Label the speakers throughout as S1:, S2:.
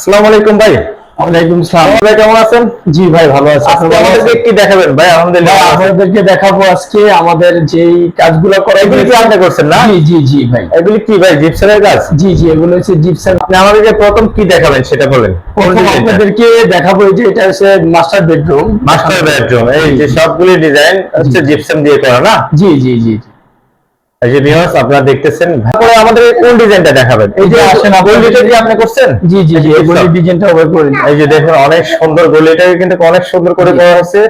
S1: আসসালামু আলাইকুম ভাই।
S2: ওয়ালাইকুম সালাম।
S1: ভাই কেমন আছেন?
S2: জি ভাই ভালো আছি?
S1: আমাদেরকে কি দেখাবেন? ভাই আলহামদুলিল্লাহ
S2: আপনাদেরকে দেখাবো আজকে আমাদের যেই কাজগুলো করা
S1: এগুলি কি আপনি করছেন না?
S2: জি জি জি ভাই।
S1: এগুলি কি ভাই জিপসানের কাজ?
S2: জি জি এগুলো হচ্ছে জিপসাম।
S1: আপনি আমাদেরকে প্রথম কি দেখাবেন সেটা বলেন।
S2: প্রথম আপনাদেরকে দেখাবো যে এটা হচ্ছে মাস্টার বেডরুম
S1: মাস্টার বেডরুম এই যে সবগুলি ডিজাইন হচ্ছে জিপসাম দিয়ে করা না?
S2: জি জি জি।
S1: এই যে ভিউয়ার্স আপনারা দেখতেছেন তারপরে আমাদের কোন ডিজাইনটা দেখাবেন? এই যে
S2: আসেন
S1: আসেন গলিটা কি আপনি করছেন?
S2: জি জি জি
S1: এই যে
S2: ডিজাইনটা ওভার করে
S1: এই যে দেখেন অনেক সুন্দর গলিটাকে কিন্তু অনেক সুন্দর করে করা হয়েছে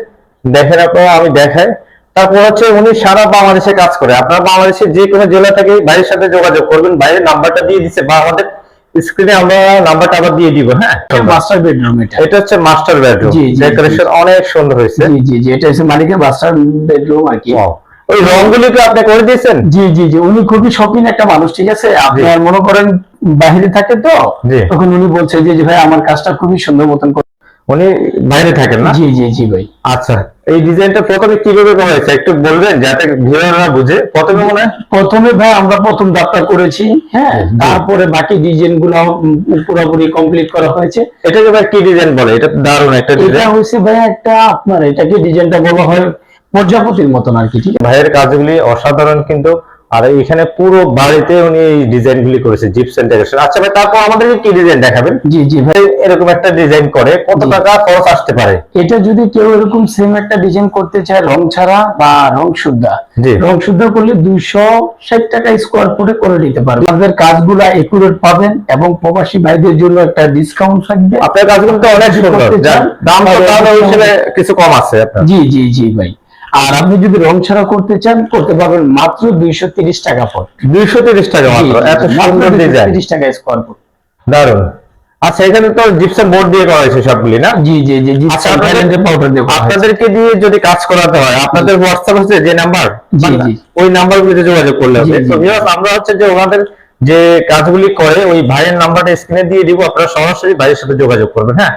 S1: দেখেন আপনারা আমি দেখাই। তারপর হচ্ছে উনি সারা বাংলাদেশে কাজ করে। আপনারা বাংলাদেশের যে কোনো জেলা থেকে ভাইয়ের সাথে যোগাযোগ করবেন। ভাইয়ের নাম্বারটা দিয়ে দিচ্ছে বা আমাদের স্ক্রিনে আমরা নাম্বারটা আবার দিয়ে দিব হ্যাঁ?
S2: মাস্টার বেডরুম এটা।
S1: এটা হচ্ছে মাস্টার বেডরুম ডেকোরেশন অনেক সুন্দর হয়েছে।
S2: জি জি জি এটা হচ্ছে মালিকের মাস্টার বেডরুম আর কি.
S1: ওই রংগুলি কি আপনি করে দিয়েছেন?
S2: জি জি জি। উনি খুবই শৌখিন একটা মানুষ ঠিক আছে? আপনার মনে করেন বাহিরে থাকে তো? তখন উনি বলছে যে ভাই আমার কাজটা খুবই সুন্দর মতন করে
S1: উনি বাইরে থাকেন না?
S2: জি জি জি ভাই।
S1: আচ্ছা। এই ডিজাইনটা প্রথমে কীভাবে করা হয়েছে? একটু বলবেন যাতে ভিউয়াররা বুঝে। প্রথমে মনে
S2: প্রথমে ভাই আমরা প্রথম দাপটা করেছি হ্যাঁ? তারপরে বাকি ডিজাইনগুলো পুরোপুরি কমপ্লিট করা হয়েছে।
S1: এটাকে ভাই কি ডিজাইন বলে? এটা দারুণ একটা
S2: এটা
S1: ডিজাইন।
S2: হয়েছে ভাই একটা আপনার এটাকে ডিজাইনটা বলা হয় প্রজাপতির মতন আর কি ঠিক
S1: ভাইয়ের কাজগুলি অসাধারণ কিন্তু আর এখানে পুরো বাড়িতে উনি এই ডিজাইন গুলি করেছে জিপসেন ডেকোরেশন আচ্ছা ভাই তারপর আমাদেরকে কি ডিজাইন দেখাবেন?
S2: জি জি ভাই।
S1: এরকম একটা ডিজাইন করে কত টাকা খরচ আসতে পারে?
S2: এটা যদি কেউ এরকম সেম একটা ডিজাইন করতে চায় রং ছাড়া বা রং শুদ্ধা
S1: জি।
S2: রং শুদ্ধা করলে দুইশো ষাট টাকা স্কোয়ার ফুটে করে নিতে পারবে। আপনাদের কাজগুলো একুরেট পাবেন এবং প্রবাসী ভাইদের জন্য একটা ডিসকাউন্ট থাকবে।
S1: আপনার কাজগুলো তো অনেক দাম তো হিসেবে কিছু কম আছে আপনার।
S2: জি জি জি ভাই। আর আপনি যদি রং ছাড়া করতে চান করতে পারবেন মাত্র দুইশো তিরিশ টাকা ফুট
S1: দুইশো তিরিশ টাকা মাত্র এত সুন্দর ডিজাইন
S2: তিরিশ টাকা স্কোয়ার ফুট
S1: দারুণ। আচ্ছা এখানে তো জিপসাম বোর্ড দিয়ে করা হয়েছে সবগুলি না?
S2: জি জি জি জি
S1: আচ্ছা,
S2: পাউডার
S1: আপনাদেরকে দিয়ে যদি কাজ করাতে হয় আপনাদের হোয়াটসঅ্যাপ হচ্ছে যে নাম্বার। ওই নাম্বার গুলিতে যোগাযোগ করলে হবে। আমরা হচ্ছে যে ওনাদের যে কাজগুলি করে ওই ভাইয়ের নাম্বারটা স্ক্রিনে দিয়ে দিব আপনারা সরাসরি ভাইয়ের সাথে যোগাযোগ করবেন হ্যাঁ?